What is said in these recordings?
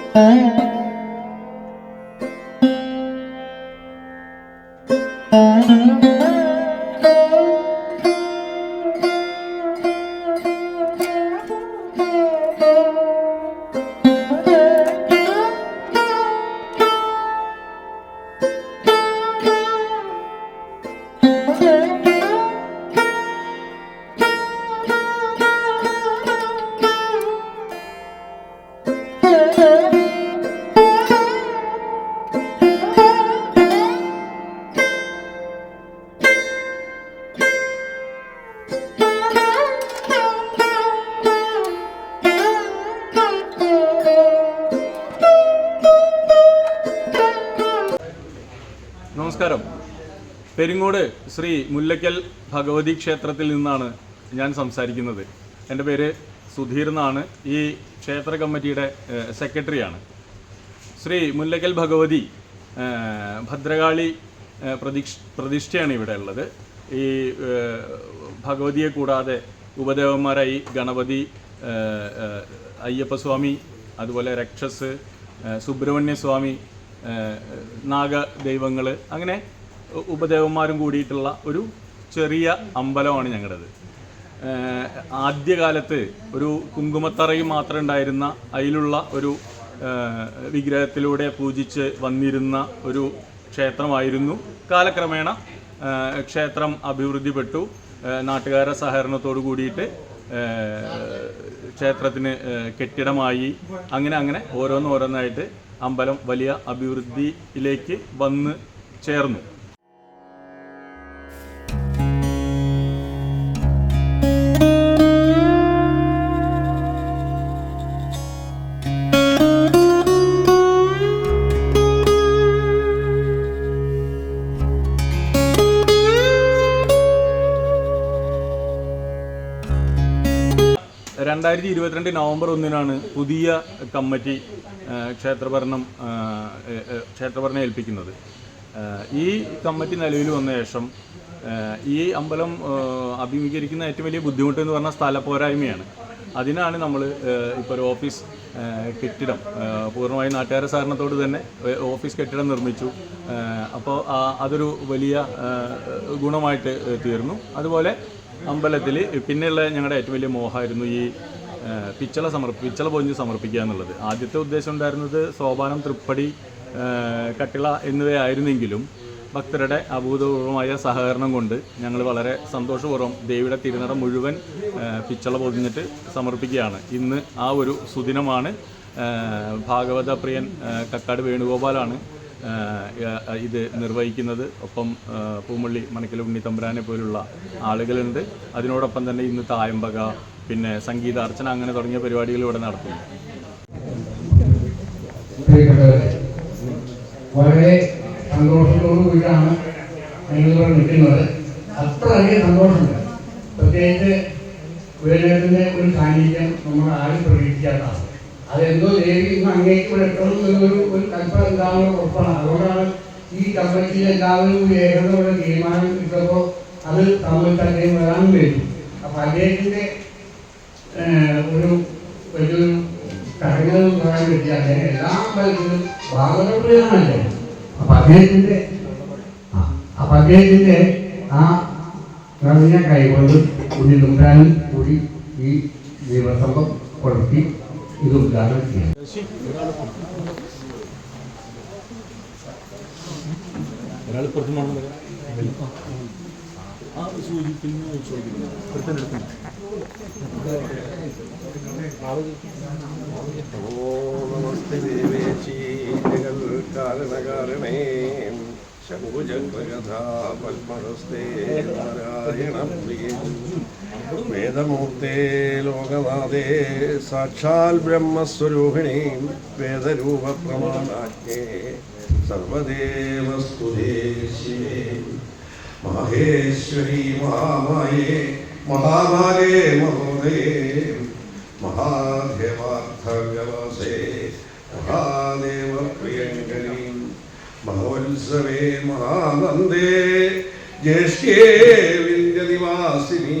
നമസ്കാരം പെരിങ്ങോട് ശ്രീ മുല്ലയ്ക്കൽ ഭഗവതി ക്ഷേത്രത്തിൽ നിന്നാണ് ഞാൻ സംസാരിക്കുന്നത്. എന്റെ പേര് സുധീർ എന്നാണ്. ഈ ക്ഷേത്ര കമ്മിറ്റിയുടെ സെക്രട്ടറിയാണ്. ശ്രീ മുല്ലയ്ക്കൽ ഭഗവതി ഭദ്രകാളി പ്രതിഷ് പ്രതിഷ്ഠയാണ് ഇവിടെ ഉള്ളത്. ഈ ഭഗവതിയെ കൂടാതെ ഉപദേവന്മാരായി ഗണപതി അയ്യപ്പസ്വാമി അതുപോലെ രക്ഷസ് സുബ്രഹ്മണ്യസ്വാമി നാഗ ദൈവങ്ങൾ അങ്ങനെ ഉപദേവന്മാരും കൂടിയിട്ടുള്ള ഒരു ചെറിയ അമ്പലമാണ് ഞങ്ങളുടേത്. ആദ്യകാലത്ത് ഒരു കുങ്കുമത്തറയും മാത്രം ഉണ്ടായിരുന്ന അതിലുള്ള ഒരു വിഗ്രഹത്തിലൂടെ പൂജിച്ച് വന്നിരുന്ന ഒരു ക്ഷേത്രമായിരുന്നു. കാലക്രമേണ ക്ഷേത്രം അഭിവൃദ്ധിപ്പെട്ടു. നാട്ടുകാരെ സഹകരണത്തോടു കൂടിയിട്ട് ക്ഷേത്രത്തിന് കെട്ടിടമായി. അങ്ങനെ അങ്ങനെ ഓരോന്നോരോന്നായിട്ട് അമ്പലം വലിയ അഭിവൃദ്ധിയിലേക്ക് വന്ന് ചേർന്നു. രണ്ടായിരത്തി ഇരുപത്തിരണ്ട് നവംബർ ഒന്നിനാണ് പുതിയ കമ്മിറ്റി ക്ഷേത്രഭരണം ക്ഷേത്രഭരണം ഏൽപ്പിക്കുന്നത്. ഈ കമ്മിറ്റി നിലവിൽ വന്ന ശേഷം ഈ അമ്പലം അഭിമുഖീകരിക്കുന്ന ഏറ്റവും വലിയ ബുദ്ധിമുട്ട് എന്ന് പറഞ്ഞാൽ സ്ഥലപോരായ്മയാണ്. അതിനാണ് നമ്മൾ ഇപ്പോൾ ഒരു ഓഫീസ് കെട്ടിടം പൂർണമായും നാട്ടുകാരെ സഹകരണത്തോട് തന്നെ ഓഫീസ് കെട്ടിടം നിർമ്മിച്ചു. അപ്പോൾ അതൊരു വലിയ ഗുണമായിട്ട് തീർന്നു. അതുപോലെ അമ്പലത്തിൽ പിന്നെയുള്ള ഞങ്ങളുടെ ഏറ്റവും വലിയ മോഹമായിരുന്നു ഈ പിച്ചള സമർപ്പി പിച്ചള പൊഞ്ഞ് സമർപ്പിക്കുക എന്നുള്ളത്. ആദ്യത്തെ ഉദ്ദേശം ഉണ്ടായിരുന്നത് സോപാനം തൃപ്പടി കട്ടിള എന്നിവയായിരുന്നെങ്കിലും ഭക്തരുടെ അഭൂതപൂർവമായ സഹകരണം കൊണ്ട് ഞങ്ങൾ വളരെ സന്തോഷപൂർവം ദേവിയുടെ തിരുനട മുഴുവൻ പിച്ചള പൊതിഞ്ഞിട്ട് സമർപ്പിക്കുകയാണ്. ഇന്ന് ആ ഒരു സുദിനമാണ് ഭാഗവത പ്രിയൻ കക്കാട് വേണുഗോപാലാണ് ഇത് നിർവഹിക്കുന്നത്. ഒപ്പം പൂമള്ളി മണക്കൽ ഉണ്ണിത്തമ്പുരാനെ പോലുള്ള ആളുകളുണ്ട്. അതിനോടൊപ്പം തന്നെ ഇന്ന് തായമ്പക പിന്നെ സംഗീതാർച്ചന അങ്ങനെ തുടങ്ങിയ പരിപാടികൾ ഇവിടെ നടത്തുന്നു. കൂടിയാണ് പ്രത്യേകിച്ച് വേണേതിന്റെ ഒരു സാന്നിധ്യം നമ്മൾ ആരും പ്രതീക്ഷിക്കാത്തതാണ് അതെന്തോ ദേവി അങ്ങേക്ക് ഇവിടെ എത്തണം എന്നൊരു ഒരു കൽപ്പന എന്താണെന്ന് ഉറപ്പാണ്. അതുകൊണ്ടാണ് ഈ കമ്മിറ്റിയിൽ എല്ലാവരും ഏകതയുടെ തീരുമാനം കിട്ടുമ്പോൾ അത് തമ്മിൽ തന്നെ വരാൻ വരും അപ്പം അദ്ദേഹത്തിന്റെ ഒരു വലിയൊരു ചടങ്ങുകൾ പറയാൻ പറ്റിയ അദ്ദേഹം എല്ലാ അമ്പലത്തിലും ഭാഗവതപ്രിയനാണല്ലേ? അപ്പൊ അദ്ദേഹത്തിന്റെ ആ, അപ്പൊ അദ്ദേഹത്തിന്റെ ആ നിറഞ്ഞ കൈകൊണ്ട് ഉണ്ണി തുമ്പാനും കൂടി ഈ ദിവസം കൊളുത്തി ഇത് ഉദ്ഘാടനം ചെയ്യും. ജഗൽകാരണകാരണേ ശംഭുചക്രകഥാ പത്മഹസ്തേ നാരായണ പ്രിയേ. വേദമൂർത്തേ ലോകനാഥേ സാക്ഷാൽ ബ്രഹ്മസ്വരൂപിണീ വേദരൂപപ്രമാണാജ്ഞേ സർവദേവസ്തുതേ ശിവേ. മഹേശ്വരി മഹാമായേ മഹാമാലേ മഹോദയേ മഹാദേവാർത്ഥവ്യവസേ മഹാദേവപ്രിയങ്കരീം മഹോത്സവേ മഹാനന്ദേ ജ്യേഷ്ഠേ വിന്ധ്യനിവാസിനി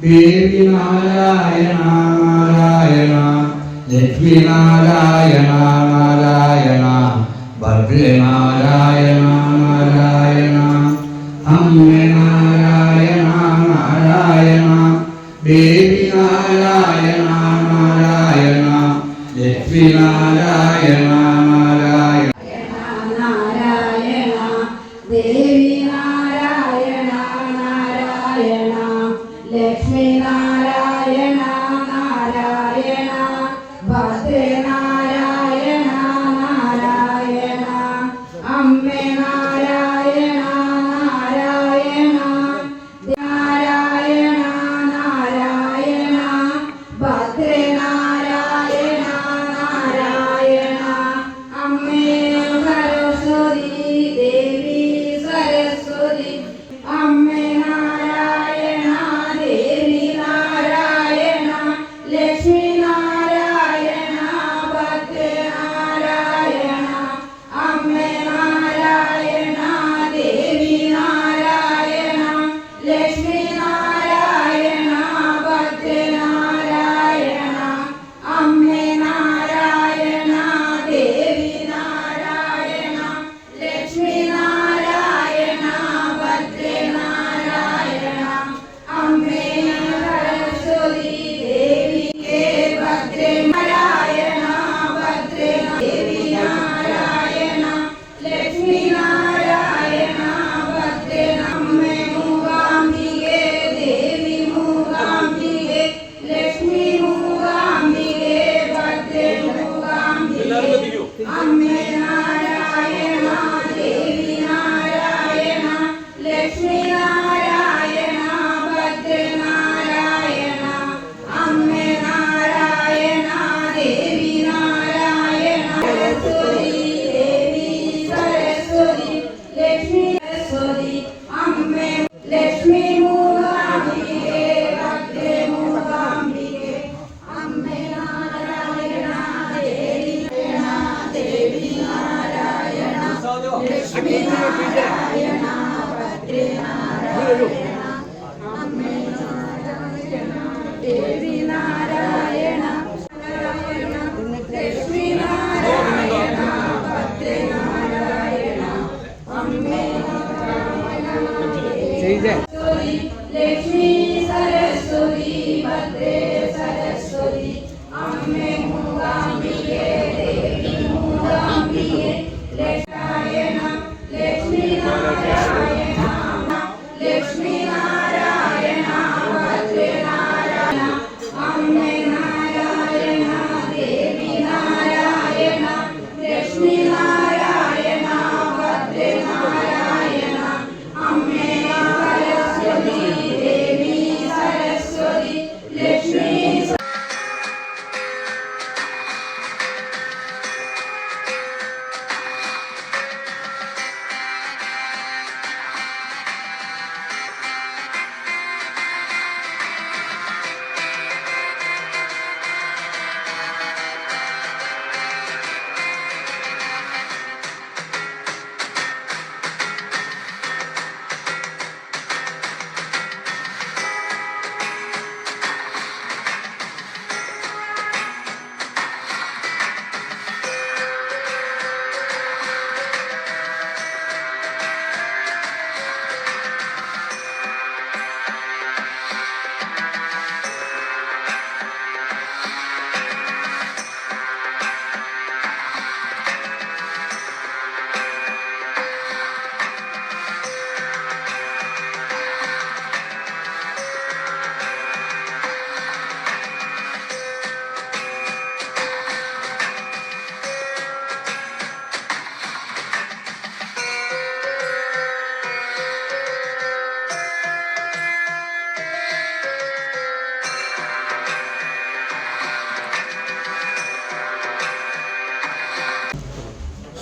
ദേവി നാരായണ നാരായണ ലക്ഷ്മി നാരായണ നാരായണ ഭദ്രനാരായണ നാരായണ അമ്മ നാരായണ നാരായണ ദേവി നാരായണ നാരായണ ലക്ഷ്മി നാരായണ നാരായണ সেই যে।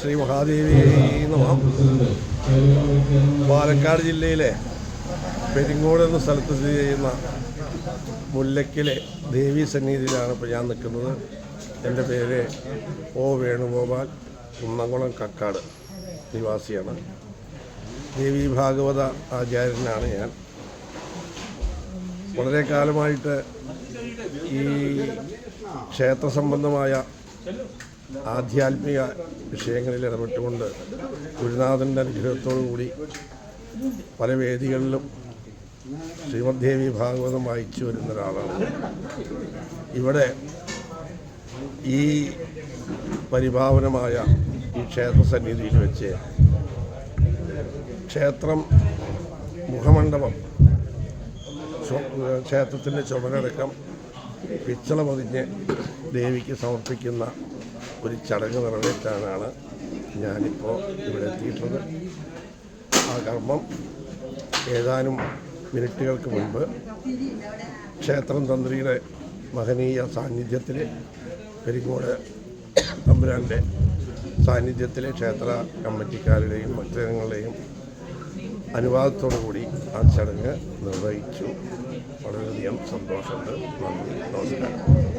ശ്രീ മഹാദേവി നമ. പാലക്കാട് ജില്ലയിലെ പെരിങ്ങോട് എന്ന സ്ഥലത്ത് സ്ഥിതി ചെയ്യുന്ന മുല്ലക്കിലെ ദേവി സന്നിധിയിലാണ് ഇപ്പോൾ ഞാൻ നിൽക്കുന്നത്. എന്റെ പേര് ഒ വേണുഗോപാൽ കുന്നംകുളം കക്കാട് നിവാസിയാണ്. ദേവി ഭാഗവത ആചാര്യനാണ് ഞാൻ. വളരെ കാലമായിട്ട് ഈ ക്ഷേത്ര സംബന്ധമായ ആധ്യാത്മിക വിഷയങ്ങളിൽ ഇടപെട്ടുകൊണ്ട് ഗുരുനാഥന്റെ അനുഗ്രഹത്തോടു കൂടി പല വേദികളിലും ശ്രീമദ്ദേവി ഭാഗവതം വായിച്ചു വരുന്ന ഒരാളാണ്. ഇവിടെ ഈ പരിഭാവനമായ ഈ ക്ഷേത്ര സന്നിധിയിൽ വെച്ച് ക്ഷേത്രം മുഖമണ്ഡപം ക്ഷേത്രത്തിന്റെ ചുമരടക്കം പിച്ചള പതിഞ്ഞ് ദേവിക്ക് സമർപ്പിക്കുന്ന ഒരു ചടങ്ങ് നിറവേറ്റാനാണ് ഞാനിപ്പോൾ ഇവിടെ എത്തിയിട്ടുള്ളത്. ആ കർമ്മം ഏതാനും മിനിറ്റുകൾക്ക് മുൻപ് ക്ഷേത്രം തന്ത്രിയുടെ മഹനീയ സാന്നിധ്യത്തിൽ പെരിങ്ങോട് തമ്പുരാന്റെ സാന്നിധ്യത്തിൽ ക്ഷേത്ര കമ്മിറ്റിക്കാരുടെയും ഭക്തജനങ്ങളുടെയും അനുവാദത്തോടു കൂടി ആ ചടങ്ങ് നിർവഹിച്ചു. വളരെയധികം സന്തോഷമുണ്ട്. നന്ദി. നമസ്കാരം.